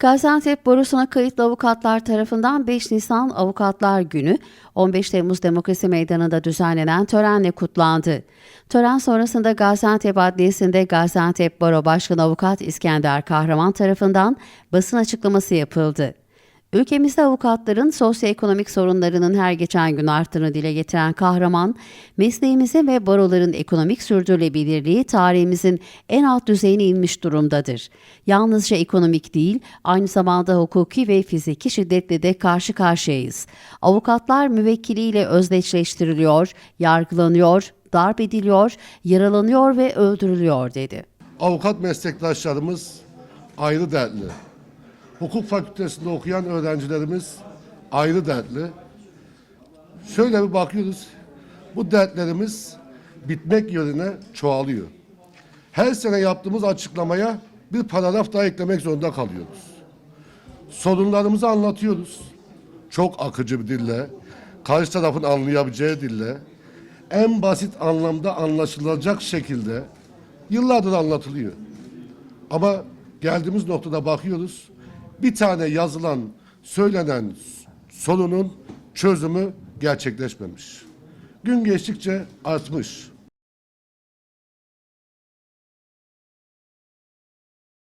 Gaziantep Borusu'na kayıtlı avukatlar tarafından 5 Nisan Avukatlar Günü 15 Temmuz Demokrasi Meydanı'nda düzenlenen törenle kutlandı. Tören sonrasında Gaziantep Adliyesi'nde Gaziantep Baro Başkanı Avukat İskender Kahraman tarafından basın açıklaması yapıldı. Ülkemizde avukatların sosyoekonomik sorunlarının her geçen gün arttığını dile getiren Kahraman, mesleğimizin ve baroların ekonomik sürdürülebilirliği tarihimizin en alt düzeyine inmiş durumdadır. Yalnızca ekonomik değil, aynı zamanda hukuki ve fiziki şiddetle de karşı karşıyayız. Avukatlar müvekkiliyle özdeşleştiriliyor, yargılanıyor, darp ediliyor, yaralanıyor ve öldürülüyor dedi. Avukat meslektaşlarımız ayrı dertli. Hukuk fakültesinde okuyan öğrencilerimiz ayrı dertli. Şöyle bir bakıyoruz. Bu dertlerimiz bitmek yerine çoğalıyor. Her sene yaptığımız açıklamaya bir paragraf daha eklemek zorunda kalıyoruz. Sorunlarımızı anlatıyoruz. Çok akıcı bir dille, karşı tarafın anlayabileceği dille, en basit anlamda anlaşılacak şekilde yıllardır anlatılıyor. Ama geldiğimiz noktada bakıyoruz. Bir tane yazılan, söylenen sorunun çözümü gerçekleşmemiş. Gün geçtikçe artmış.